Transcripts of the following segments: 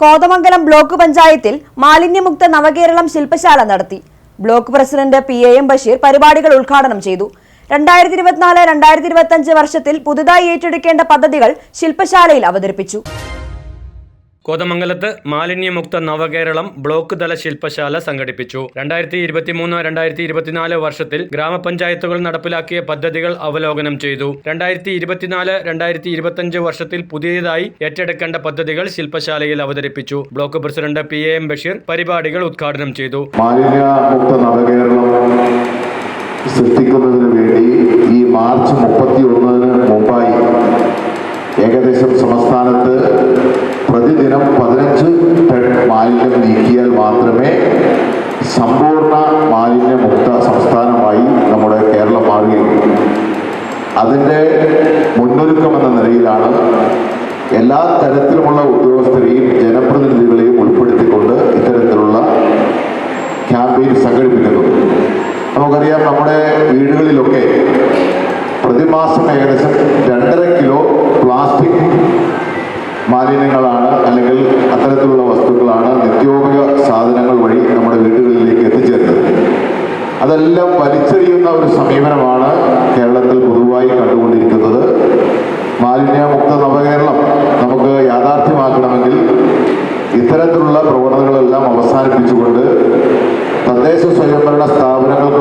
Kothamangalam block പഞ്ചായത്തിൽ മാലിന്യമുക്ത നവകേരളം ശില്പശാല നടത്തി. Block president P A M Basheer പരിപാടികൾ ഉദ്ഘാടനം ചെയ്തു. രണ്ടായിരത്തി ഇരുപത്തിനാല് രണ്ടായിരത്തി ഇരുപത്തി വർഷത്തിൽ പുതുതായി ഏറ്റെടുക്കേണ്ട പദ്ധതികൾ ശില്പശാലയിൽ അവതരിപ്പിച്ചു. കോതമംഗലത്ത് മാലിന്യമുക്ത നവകേരളം ബ്ലോക്ക് തല ശില്പശാല സംഘടിപ്പിച്ചു. രണ്ടായിരത്തി ഇരുപത്തിമൂന്ന് രണ്ടായിരത്തി ഇരുപത്തിനാല് വർഷത്തിൽ ഗ്രാമപഞ്ചായത്തുകൾ നടപ്പിലാക്കിയ പദ്ധതികൾ അവലോകനം ചെയ്തു. രണ്ടായിരത്തി ഇരുപത്തിനാല് രണ്ടായിരത്തി ഇരുപത്തിയഞ്ച് വർഷത്തിൽ പുതിയതായി ഏറ്റെടുക്കേണ്ട പദ്ധതികൾ ശില്പശാലയിൽ അവതരിപ്പിച്ചു. Block president P A M Basheer പരിപാടികൾ ഉദ്ഘാടനം ചെയ്തു. മാലിന്യമുക്ത നവകേരളം സൃഷ്ടിക്കുന്നതിന് വേണ്ടി ഈ മാർച്ച് മുപ്പത്തി ഒന്നിന് മുമ്പായി ഏകദേശം സംസ്ഥാനത്ത് പ്രതിദിനം പതിനഞ്ച് ടൺ മാലിന്യം നീക്കിയാൽ മാത്രമേ സമ്പൂർണ മാലിന്യമുക്ത സംസ്ഥാനമായി നമ്മുടെ കേരളം മാറുകയുള്ളൂ. അതിന്റെ മുന്നൊരുക്കം എന്ന നിലയിലാണ് എല്ലാ തരത്തിലുമുള്ള ഉദ്യോഗസ്ഥരെയും ജനപ്രതിനിധികളെയും ഉൾപ്പെടുത്തിക്കൊണ്ട് ഇത്തരത്തിലുള്ള ക്യാമ്പയിൻ സംഘടിപ്പിക്കുന്നത്. നമുക്കറിയാം നമ്മുടെ വീടുകളിലൊക്കെ പ്രതിമാസം ഏകദേശം രണ്ടര കിലോ പ്ലാസ്റ്റിക് മാലിന്യങ്ങളാണ് അല്ലെങ്കിൽ അത്തരത്തിലുള്ള വസ്തുക്കളാണ് നിത്യോപയോഗ സാധനങ്ങൾ വഴി നമ്മുടെ വീടുകളിലേക്ക് എത്തിച്ചേരുന്നത്. അതെല്ലാം വലിച്ചെറിയുന്ന ഒരു സമീപനമാണ് കേരളത്തിൽ പൊതുവായി കണ്ടുകൊണ്ടിരിക്കുന്നത്. മാലിന്യമുക്ത നവകേരളം നമുക്ക് യാഥാർത്ഥ്യമാക്കണമെങ്കിൽ ഇത്തരത്തിലുള്ള പ്രവണതകളെല്ലാം അവസാനിപ്പിച്ചുകൊണ്ട് തദ്ദേശ സ്വയംഭരണ സ്ഥാപനങ്ങൾക്ക്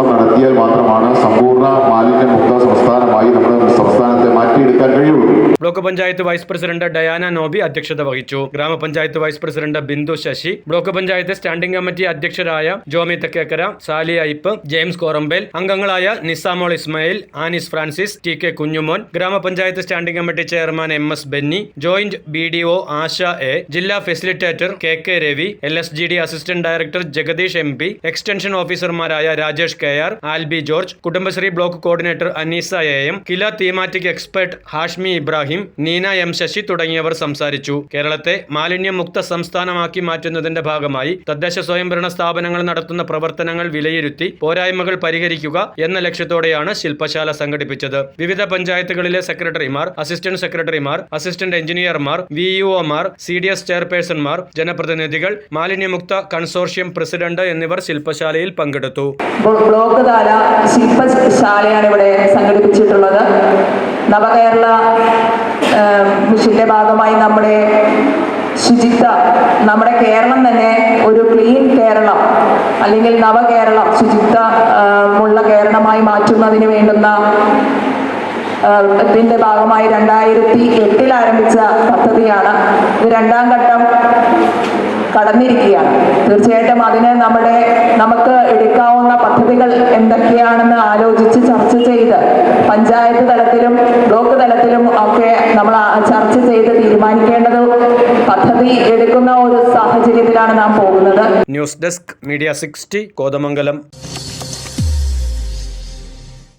ഇത്തരത്തിലുള്ള ശ്രമം നടത്തിയാൽ മാത്രമാണ് സമ്പൂർണ മാലിന്യമുക്ത സംസ്ഥാനമായി നമ്മുടെ സംസ്ഥാനത്തെ മാറ്റിയെടുക്കാൻ കഴിയുള്ളൂ block panchayat vice president Diana Nobi അധ്യക്ഷത വഹിച്ചു. ഗ്രാമപഞ്ചായത്ത് vice president Bindu Sasi block panchayat standing committee അധ്യക്ഷരായ Jomy Thekkekara Sally അയ്പ് James Korambel അംഗങ്ങളായ Nisamol Ismail Anis Francis T K Kunjumon ഗ്രാമപഞ്ചായത്ത് standing committee chairman M S Benny joint B D O Asha A ജില്ലാ facilitator K K Ravi L S G D assistant director Jagadeesh M P extension ഓഫീസർമാരായ Rajesh K R Alby George Kudumbashree block coordinator Aneesa A M KILA thematic expert Hashmi Ibrahim Neena M Sasi തുടങ്ങിയവർ സംസാരിച്ചു. കേരളത്തെ മാലിന്യമുക്ത സംസ്ഥാനമാക്കി മാറ്റുന്നതിന്റെ ഭാഗമായി തദ്ദേശ സ്വയംഭരണ സ്ഥാപനങ്ങൾ നടത്തുന്ന പ്രവർത്തനങ്ങൾ വിലയിരുത്തി പോരായ്മകൾ പരിഹരിക്കുക എന്ന ലക്ഷ്യത്തോടെയാണ് ശില്പശാല സംഘടിപ്പിച്ചത്. വിവിധ പഞ്ചായത്തുകളിലെ സെക്രട്ടറിമാർ അസിസ്റ്റന്റ് സെക്രട്ടറിമാർ അസിസ്റ്റന്റ് എഞ്ചിനീയർമാർ വി യുഒമാർ സി ഡി എസ് ചെയർപേഴ്സൺമാർ ജനപ്രതിനിധികൾ മാലിന്യമുക്ത കൺസോർഷ്യം പ്രസിഡന്റ് എന്നിവർ ശില്പശാലയിൽ പങ്കെടുത്തു. ബ്ലോ- ബ്ലോക്ക് തല ശില്പശാലയാണ് ഇവിടെ സംഘടിപ്പിച്ചിട്ടുള്ളത്. നവകേരള മിഷന്റെ ഭാഗമായി നമ്മുടെ ശുചിത്വ നമ്മുടെ കേരളം തന്നെ ഒരു ക്ലീൻ കേരളം അല്ലെങ്കിൽ നവകേരളം ശുചിത്വ ആ, ഉള്ള കേരളമായി മാറ്റുന്നതിന് വേണ്ടുന്ന ത്തിന്റെ ഭാഗമായി രണ്ടായിരത്തി എട്ടിൽ ആരംഭിച്ച പദ്ധതിയാണ്. ഇത് രണ്ടാം ഘട്ടം കടന്നിരിക്കുകയാണ്. തീർച്ചയായിട്ടും അതിന് നമ്മുടെ നമുക്ക് എടുക്കാവുന്ന പദ്ധതികൾ എന്തൊക്കെയാണെന്ന് ആലോചിച്ച് ചർച്ച ചെയ്ത് പഞ്ചായത്ത് തലത്തിലും ബ്ലോക്ക് തലത്തിലും ഒക്കെ നമ്മൾ ചർച്ച ചെയ്ത് തീരുമാനിക്കേണ്ടത് പദ്ധതി എടുക്കുന്ന ഒരു സാഹചര്യത്തിലാണ് നാം പോകുന്നത്. News desk media sixty Kothamangalam.